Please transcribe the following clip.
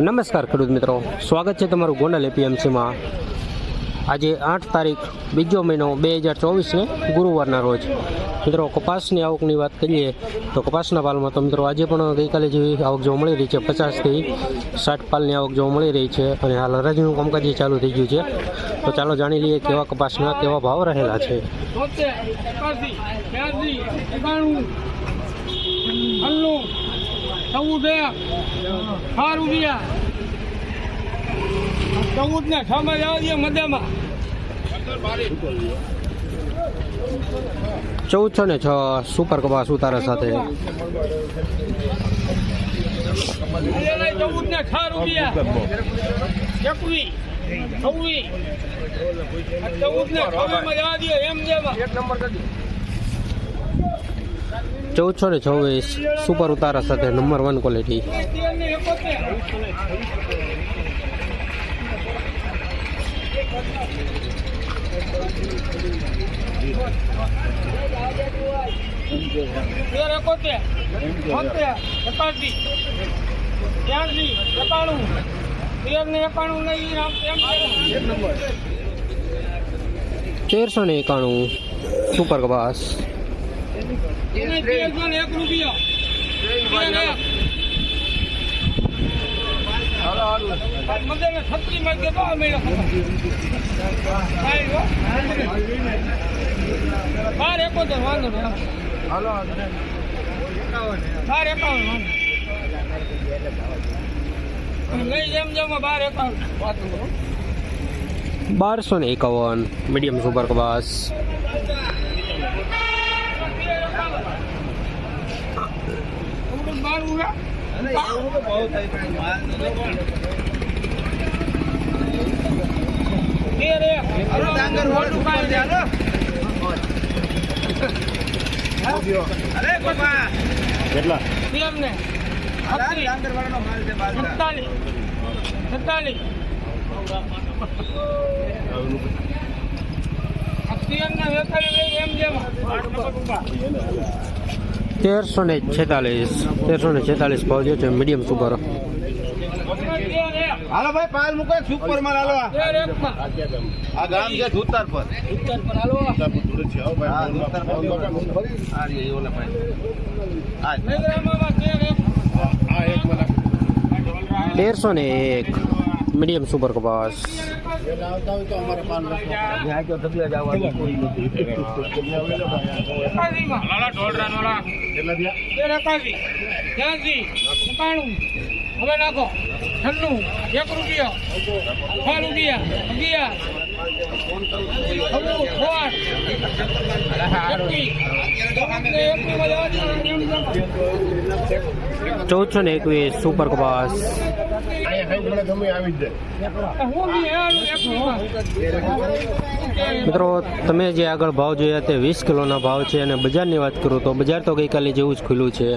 નમસ્કાર ખેડૂત મિત્રો. સ્વાગત છે તમારું ગોંડલ એપીએમસીમાં આજે આઠ તારીખ, બીજો મહિનો બે હજાર ચોવીસને ગુરુવારના રોજ. મિત્રો, કપાસની આવકની વાત કરીએ તો કપાસના પાલમાં તો મિત્રો આજે પણ ગઈકાલે જેવી આવક જોવા મળી રહી છે. પચાસથી સાઠ પાલની આવક જોવા મળી રહી છે અને હાલ હરાજીનું કામકાજ ચાલુ થઈ ગયું છે, તો ચાલો જાણી લઈએ કેવા કપાસના કેવા ભાવ રહેલા છે. ચૌદ છે. ચૌદ ને છ માં જવા દે મધ્યમાં ચૌદસો ને છ સુપર કપાસ ઉતારા સાથે. ચૌદ ને છ. રૂપિયા એકવી છવ્વી. ચૌદ ને છ માં જવા દે એમ જેમાં એક નંબર ચૌદસો ને છવ્વીસ સુપર ઉતારા સાથે નંબર વન ક્વોલિટી તેરસો ને એકાણું સુપર કપાસ. એક રૂપિયો. છત્રી માં ગયો તો મેળો બાર એકોતેર વાંધો નહીં. બાર એકાવન વાંધો જેમ જેમ બાર એકાવન. વાંધો બારસો ને એકાવન મીડિયમ સુપર કપાસ બાર ઉડા તેર એક મોટું કાઢ દે. કેટલા? સત્તાલીસ સત્તાલીસ તેર ને વેપારી એમ જેમ. તેરસો ને છેતાલીસ તેરસો ને છેતાલીસ ભાવ જે છે મીડિયમ સુપર હાલો ભાઈ પાલ મૂકો સુપરમાં હાલો આ ગામ છે ધૂતર પર ધૂતર પર હાલો હા, ધુતર પર. આ રે, એ ભાઈ. આ જ. મેઘરામામાં તેર એક તેરસો ને એક મીડિયમ સુપર કપાસ તેર ત્યાંસી હવે નાખો. એક રૂપિયો. છ રૂપિયા. અગિયાર. ચૌદસો ને એકવીસ સુપર કપાસ. હેલું એકવીસમાં. મિત્રો, તમે જે આગળ ભાવ જોયા તે વીસ કિલોના ભાવ છે અને બજારની વાત કરું તો બજાર તો ગઈકાલે જેવું જ ખુલ્લું છે.